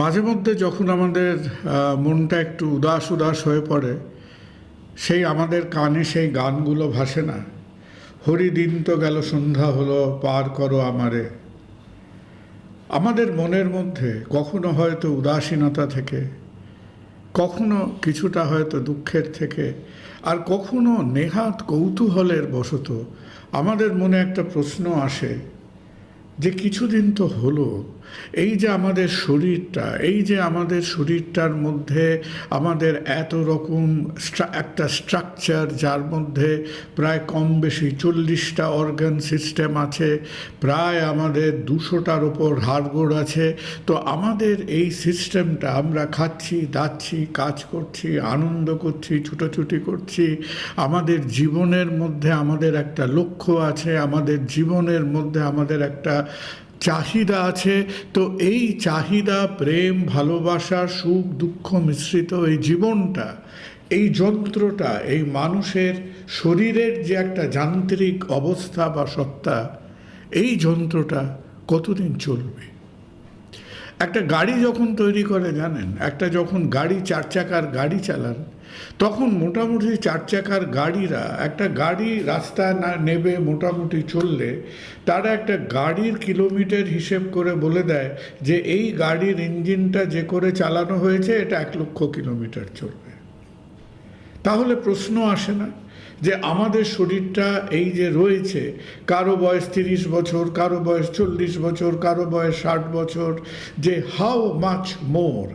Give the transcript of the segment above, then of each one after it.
মাঝে মধ্যে যখন আমাদের মনটা একটু উদাস উদাস হয়ে পড়ে, সেই আমাদের কানে সেই গানগুলো ভাসে না। হরি দিন তো গেল, সন্ধ্যা হলো, পার করো আমারে। আমাদের মনের মধ্যে কখনো হয়তো উদাসীনতা থেকে, কখনো কিছুটা হয়তো দুঃখের থেকে, আর কখনো নেহাত কৌতূহলের বশত আমাদের মনে একটা প্রশ্ন আসে যে কিছুদিন তো হলো এই যে আমাদের শরীরটা, এই যে আমাদের শরীরটার মধ্যে আমাদের এত রকম একটা স্ট্রাকচার যার মধ্যে প্রায় কম বেশি চল্লিশটা অর্গান সিস্টেম আছে, প্রায় আমাদের দুশোটার ওপর হাড়গোড় আছে, তো আমাদের এই সিস্টেমটা আমরা খাচ্ছি, দাচ্ছি, কাজ করছি, আনন্দ করছি, ছুটোছুটি করছি, আমাদের জীবনের মধ্যে আমাদের একটা লক্ষ্য আছে, আমাদের জীবনের মধ্যে আমাদের একটা চাহিদা আছে, তো এই চাহিদা, প্রেম, ভালোবাসা, সুখ, দুঃখ মিশ্রিত এই জীবনটা, এই যন্ত্রটা, এই মানুষের শরীরের যে একটা যান্ত্রিক অবস্থা বা সত্তা, এই যন্ত্রটা কতদিন চলবে? একটা গাড়ি যখন তৈরি করে, জানেন? একটা যখন গাড়ি, চার চাকার গাড়ি চালান, তখন মোটামুটি চার চাকার গাড়িরা, একটা গাড়ি রাস্তায় না নেবে, মোটামুটি চললে, তারা একটা গাড়ির কিলোমিটার হিসেব করে বলে দেয় যে, এই গাড়ির ইঞ্জিনটা যে করে চালানো হয়েছে, এটা এক লক্ষ কিলোমিটার চলবে। তাহলে প্রশ্ন আসে না যে আমাদের শরীরটা এই যে রয়েছে, কারও বয়স তিরিশ বছর, কারও বয়স চল্লিশ বছর, কারও বয়স ষাট বছর, যে হাউ মাচ মোর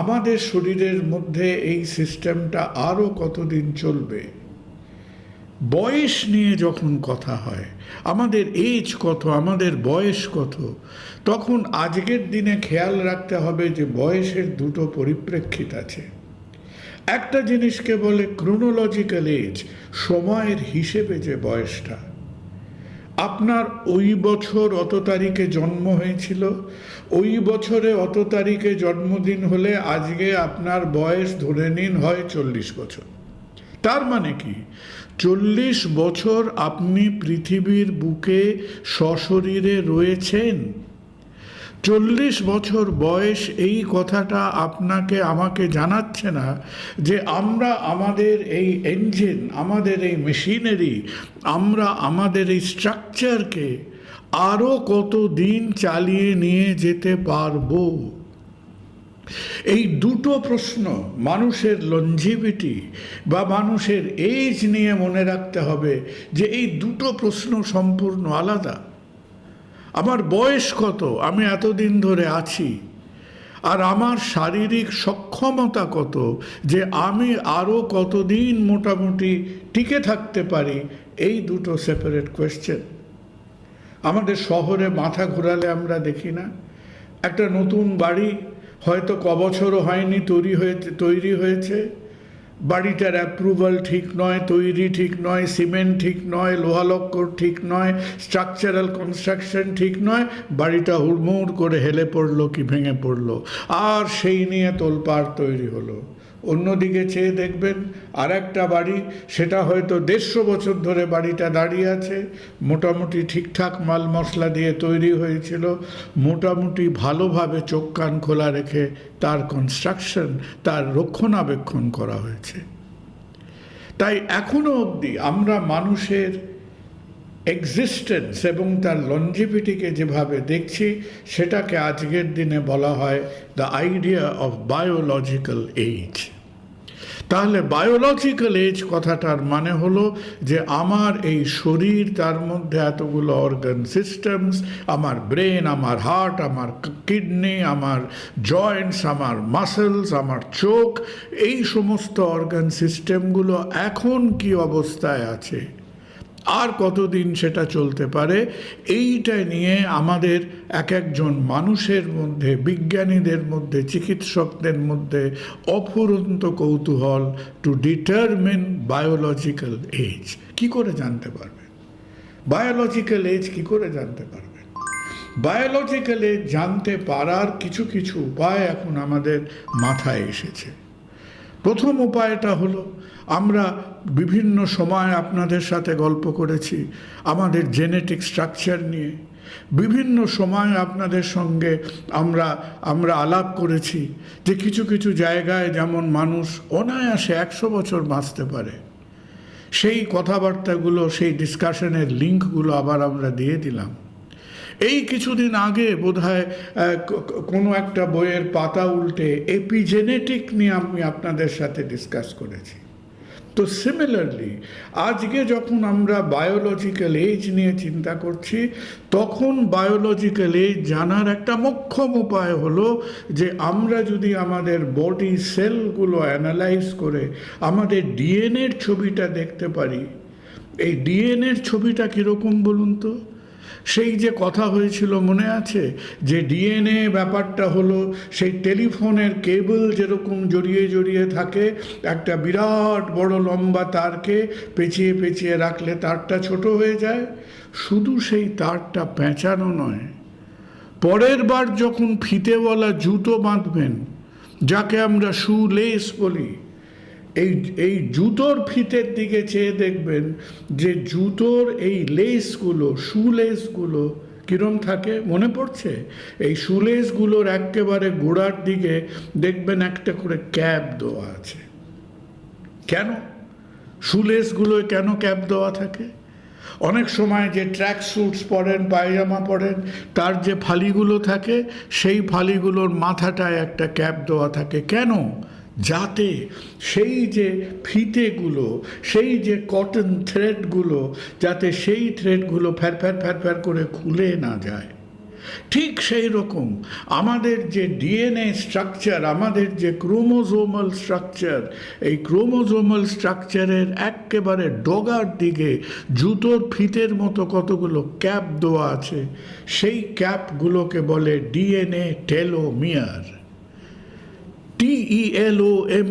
আমাদের শরীরের মধ্যে এই সিস্টেমটা আরও কতদিন চলবে? বয়স নিয়ে যখন কথা হয়, আমাদের এজ কত, আমাদের বয়স কত, তখন আজকের দিনে খেয়াল রাখতে হবে যে বয়সের দুটো পরিপ্রেক্ষিত আছে। একটা জিনিসকে বলে ক্রোনোলজিক্যাল এজ সময়ের হিসেবে যে বয়সটা। আপনার ওই বছর অত তারিখে জন্ম হয়েছিল, ওই বছরে অত তারিখে জন্মদিন হলে আজকে আপনার বয়স ধরে নিন হয় চল্লিশ বছর। তার মানে কি? চল্লিশ বছর আপনি পৃথিবীর বুকে সশরীরে রয়েছেন চল্লিশ বছর বয়স এই কথাটা আপনাকে, আমাকে জানাচ্ছে না যে আমরা আমাদের এই ইঞ্জিন আমাদের এই মেশিনারি আমরা আমাদের এই স্ট্রাকচারকে আরও কত দিন চালিয়ে নিয়ে যেতে পারব? এই দুটো প্রশ্ন মানুষের লঞ্জিভিটি বা মানুষের এজ নিয়ে মনে রাখতে হবে যে এই দুটো প্রশ্ন সম্পূর্ণ আলাদা। আমার বয়স কত? আমি এতদিন ধরে আছি। আর আমার শারীরিক সক্ষমতা কত? যে আমি আরও কতদিন মোটামুটি টিকে থাকতে পারি? এই দুটো সেপারেট কোয়েশ্চেন আমাদের শহরে মাথা ঘোরালে আমরা দেখি না। একটা নতুন বাড়ি হয়তো ক বছরও হয়নি তৈরি হয়েছে তৈরি হয়েছে। বাড়িটার অ্যাপ্রুভাল ঠিক নয়, তৈরি ঠিক নয় সিমেন্ট ঠিক নয় লোহালক্কর ঠিক নয় স্ট্রাকচারাল কনস্ট্রাকশন ঠিক নয়, বাড়িটা হুড়মুড় করে হেলে পড়ল কি ভেঙে পড়ল। আর সেই নিয়ে তোলপাড় তৈরি হলো। অন্যদিকে চেয়ে দেখবেন আর একটা বাড়ি, সেটা হয়তো দেড়শো বছর ধরে বাড়িটা দাঁড়িয়ে আছে। মোটামুটি ঠিকঠাক মাল মশলা দিয়ে তৈরি হয়েছিল। মোটামুটি ভালোভাবে চোখ কান খোলা রেখে তার কনস্ট্রাকশন তার রক্ষণাবেক্ষণ করা হয়েছে। তাই এখনও অবধি আমরা মানুষের এক্সিস্টেন্স এবং তার লঞ্জিভিটিকে যেভাবে দেখছি, সেটাকে আজকের দিনে বলা হয় the idea of biological age তাহলে বায়োলজিক্যাল এজ কথাটার মানে হলো যে আমার এই শরীর, তার মধ্যে এতগুলো অর্গান সিস্টেমস আমার ব্রেন আমার হার্ট আমার কিডনি আমার জয়েন্টস আমার মাসেলস আমার চোখ, এই সমস্ত অর্গান সিস্টেমগুলো এখন কি অবস্থায় আছে? আর কতদিন সেটা চলতে পারে, এইটা নিয়ে আমাদের এক একজন মানুষের মধ্যে, বিজ্ঞানীদের মধ্যে, চিকিৎসকদের মধ্যে অফুরন্ত কৌতূহল টু ডিটারমিন বায়োলজিক্যাল এজ কি করে জানতে পারবেন বায়োলজিক্যাল এজ কি করে জানতে পারবেন বায়োলজিক্যাল এজ জানতে পারার কিছু কিছু উপায় এখন আমাদের মাথায় এসেছে। প্রথম উপায়টা হলো, আমরা বিভিন্ন সময় আপনাদের সাথে গল্প করেছি, আমাদের জেনেটিক স্ট্রাকচার নিয়ে। বিভিন্ন সময় আপনাদের সঙ্গে আমরা আমরা আলাপ করেছি যে কিছু কিছু জায়গায় যেমন মানুষ অনায়াসে একশো বছর বাঁচতে পারে। সেই কথাবার্তাগুলো, সেই ডিসকাশনের লিঙ্কগুলো আবার আমরা দিয়ে দিলাম। এই কিছুদিন আগে বোধহয় কোনো একটা বইয়ের পাতা উল্টে এপিজেনেটিক নিয়ে আমি আপনাদের সাথে ডিসকাস করেছি। তো সিমিলারলি আজকে যখন আমরা বায়োলজিক্যাল এজ নিয়ে চিন্তা করছি, তখন বায়োলজিক্যাল এজ জানার একটা মোক্ষম উপায় হলো যে আমরা যদি আমাদের বডি সেলগুলো অ্যানালাইজ করে আমাদের ডিএনএর ছবিটা দেখতে পারি। এই ডিএনএর ছবিটা কীরকম বলুন তো? সেই যে কথা হয়েছিল মনে আছে? যে ডিএনএ ব্যাপারটা হলো, সেই টেলিফোনের কেবল যেরকম জড়িয়ে জড়িয়ে থাকে, একটা বিরাট বড় লম্বা তারকে পেঁচিয়ে পেঁচিয়ে রাখলে তারটা ছোট হয়ে যায়। শুধু সেই তারটা পেঁচানো নয়, পরের বার যখন ফিতেওয়ালা জুতো বাঁধবেন, যাকে আমরা শু লেস বলি এই এই জুতোর ফিতের দিকে চেয়ে দেখবেন যে জুতোর এই লেসগুলো শু লেসগুলো কিরম থাকে? মনে পড়ছে? এই শুলেসগুলোর একেবারে গোড়ার দিকে দেখবেন একটা করে ক্যাপ দেওয়া আছে। কেন? শুলেসগুলোয় কেন ক্যাপ দেওয়া থাকে? অনেক সময় যে ট্র্যাক স্যুটস পরেন, পায়জামা পরেন, তার যে ফালিগুলো থাকে, সেই ফালিগুলোর মাথাটায় একটা ক্যাপ দেওয়া থাকে। কেন? যাতে সেই যে ফিতেগুলো, সেই যে কটন থ্রেডগুলো যাতে সেই থ্রেডগুলো ফ্যার ফ্যার ফ্যার ফ্যার করে খুলে না যায়। ঠিক সেই রকম আমাদের যে ডিএনএ স্ট্রাকচার আমাদের যে ক্রোমোজোমাল স্ট্রাকচার এই ক্রোমোজোমাল স্ট্রাকচারের একেবারে ডগার দিকে জুতোর ফিতের মতো কতগুলো ক্যাপ দেওয়া আছে, সেই ক্যাপগুলোকে বলে DNA telomere T E L O M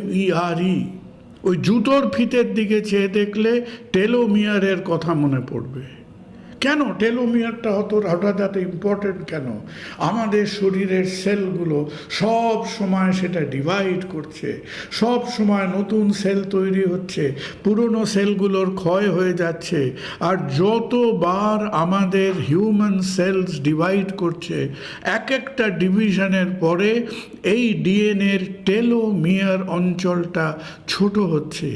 R E ওই জুতোর ফিতের দিকে চেয়ে দেখলে টেলোমিয়ারের কথা মনে পড়বে। কেন টেলোমিয়ারটা অত হঠাৎ এত ইম্পর্টেন্ট কেন? আমাদের শরীরের সেলগুলো সব সময় সেটা ডিভাইড করছে, সব সময় নতুন সেল তৈরি হচ্ছে, পুরনো সেলগুলোর ক্ষয় হয়ে যাচ্ছে, আর যতবার আমাদের হিউম্যান সেলস ডিভাইড করছে এক একটা ডিভিশনের পরে এই ডিএনএর টেলোমিয়ার অঞ্চলটা ছোট হচ্ছে।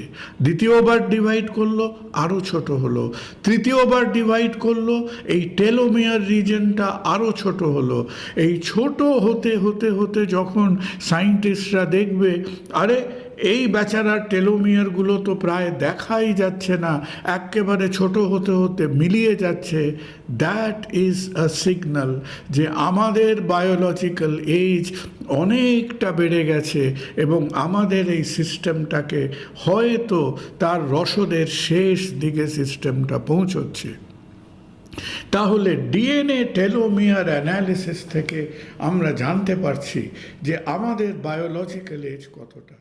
দ্বিতীয়বার ডিভাইড করল আরও ছোট হলো। তৃতীয়বার ডিভাইড করল এই টেলোমিয়ার রিজনটা আরও ছোট হলো। এই ছোট হতে হতে হতে যখন সাইন্টিস্টরা দেখবে, আরে, এই বেচারার টেলোমিয়ারগুলো তো প্রায় দেখাই যাচ্ছে না একেবারে ছোট হতে হতে মিলিয়ে যাচ্ছে দ্যাট ইজ আ সিগনাল যে আমাদের বায়োলজিক্যাল এজ অনেকটা বেড়ে গেছে এবং আমাদের এই সিস্টেমটাকে হয়তো তার রসদের শেষ দিকে সিস্টেমটা পৌঁছচ্ছে। তাহলে ডিএনএ টেলোমিয়ার অ্যানালিসিস থেকে আমরা জানতে পারছি যে আমাদের বায়োলজিক্যাল এজ কতটা।